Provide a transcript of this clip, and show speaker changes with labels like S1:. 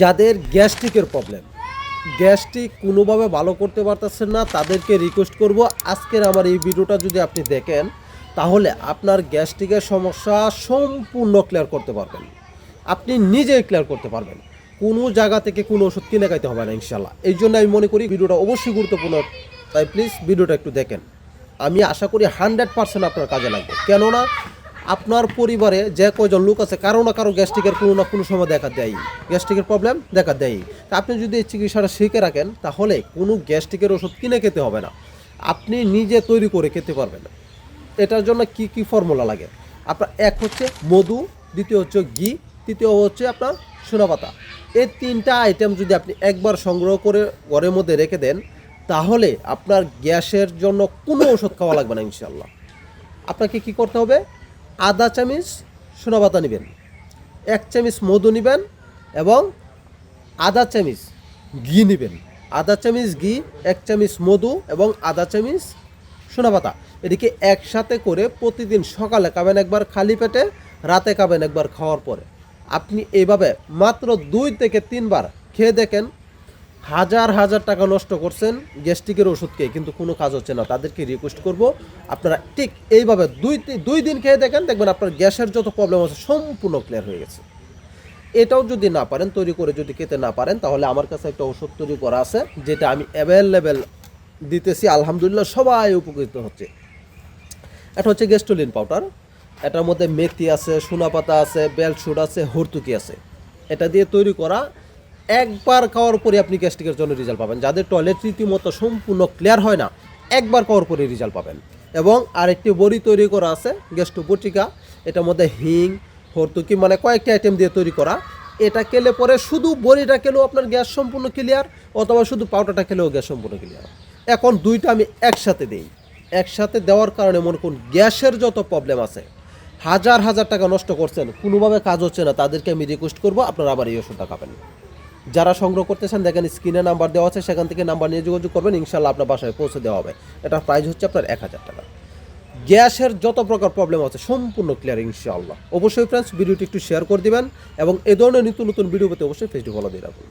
S1: যাদের গ্যাস্ট্রিকের problem. Gastric কোনোভাবে ভালো করতে পারতেছেন না, তাদেরকে রিকোয়েস্ট করব। আজকের আমার এই ভিডিওটা যদি আপনি দেখেন, তাহলে আপনার গ্যাস্ট্রিকের সমস্যা সম্পূর্ণ ক্লিয়ার করতে পারবেন। আপনি নিজেই ক্লিয়ার করতে পারবেন। কোনো জায়গা থেকে কোনো ওষুধ কিনে খাইতে হবে না ইনশাল্লাহ এই জন্য আমি মনে করি ভিডিওটা অবশ্যই গুরুত্বপূর্ণ। তাই প্লিজ ভিডিওটা একটু দেখেন। আমি আশা করি হান্ড্রেড পার্সেন্ট আপনার কাজে লাগবে। কেননা আপনার পরিবারে যে কয়জন লোক আছে, কারও না কারও গ্যাস্ট্রিকের কোনো না কোনো সময় দেখা দেয় গ্যাস্ট্রিকের প্রবলেম দেখা দেয় তা আপনি যদি এই চিকিৎসাটা শিখে রাখেন, তাহলে কোনো গ্যাস্ট্রিকের ওষুধ কিনে খেতে হবে না। আপনি নিজে তৈরি করে খেতে পারবেন। এটার জন্য কি কি ফর্মুলা লাগে? আপনার এক হচ্ছে মধু, দ্বিতীয় হচ্ছে ঘি, তৃতীয় হচ্ছে আপনার সোনাপাতা। এই তিনটা আইটেম যদি আপনি একবার সংগ্রহ করে ঘরের মধ্যে রেখে দেন, তাহলে আপনার গ্যাসের জন্য কোনো ওষুধ খাওয়া লাগবে না ইনশাল্লাহ আপনাকে কি করতে হবে? আধা চামচ সোনাপাতা নেবেন, এক চামচ মধু নেবেন এবং আধা চামচ ঘি নেবেন। আধা চামচ ঘি, এক চামচ মধু এবং আধা চামচ সোনাপাতা এদিকে একসাথে করে প্রতিদিন সকালে খাবেন একবার খালি পেটে, রাতে খাবেন একবার খাওয়ার পরে। আপনি এইভাবে মাত্র দুই থেকে তিনবার খেয়ে দেখেন হাজার হাজার টাকা নষ্ট করছেন গ্যাস্ট্রিকের ওষুধ খেয়ে কিন্তু কোনো কাজ হচ্ছে না। তাদেরকে রিকোয়েস্ট করব। আপনারা ঠিক এইভাবে দুই দুই দিন খেয়ে দেখেন, দেখবেন আপনার গ্যাসের যত প্রবলেম আছে সম্পূর্ণ ক্লিয়ার হয়ে গেছে। এটাও যদি না পারেন, তৈরি করে যদি খেতে না পারেন, তাহলে আমার কাছে একটা ওষুধ তৈরি করা আছে, যেটা আমি অ্যাভেলেবেল দিতেছি। আলহামদুলিল্লাহ সবাই উপকৃত হচ্ছে। এটা হচ্ছে গেস্টোলিন পাউডার। এটার মধ্যে মেথি আছে সোনাপাতা আছে বেলসুট আছে, হরতুকি আছে। এটা দিয়ে তৈরি করা একবার খাওয়ার পরে আপনি গ্যাস্ট্রিকের জন্য রেজাল্ট পাবেন। যাদের টয়লেট রীতিমতো সম্পূর্ণ ক্লিয়ার হয় না, একবার খাওয়ার পরে রেজাল্ট পাবেন। এবং আরেকটি বড়ি তৈরি করা আছে গ্যাস্ট্রো বটিকা এটার মধ্যে হিং হরতুকি মানে কয়েকটি আইটেম দিয়ে তৈরি করা। এটা খেলে পরে শুধু বড়িটা খেলেও আপনার গ্যাস সম্পূর্ণ ক্লিয়ার অথবা শুধু পাউডারটা খেলেও গ্যাস সম্পূর্ণ ক্লিয়ার এখন দুইটা আমি একসাথে দিই। একসাথে দেওয়ার কারণে মনে করুন, গ্যাসের যত প্রবলেম আছে, হাজার হাজার টাকা নষ্ট করছেন, কোনোভাবে কাজ হচ্ছে না, তাদেরকে আমি রিকোয়েস্ট করব, আপনারা আবার এই ওষুধটা খাবেন। যারা সংগ্রহ করতে চান দেখেন স্ক্রিনে নাম্বার দেওয়া আছে, সেখান থেকে নাম্বার নিয়ে যোগাযোগ করবেন ইনশাল্লাহ আপনার বাসায় পৌঁছে দেওয়া হবে। এটার প্রাইস হচ্ছে আপনার এক হাজার টাকা। গ্যাসের যত প্রকার প্রবলেম আছে, সম্পূর্ণ ক্লিয়ার ইনশাআল্লাহ। অবশ্যই ফ্রেন্ডস ভিডিওটি একটু শেয়ার করে দিবেন এবং এ ধরনের নিত্য নতুন ভিডিও পেতে অবশ্যই ফেসবুক ফলো দিয়ে রাখুন।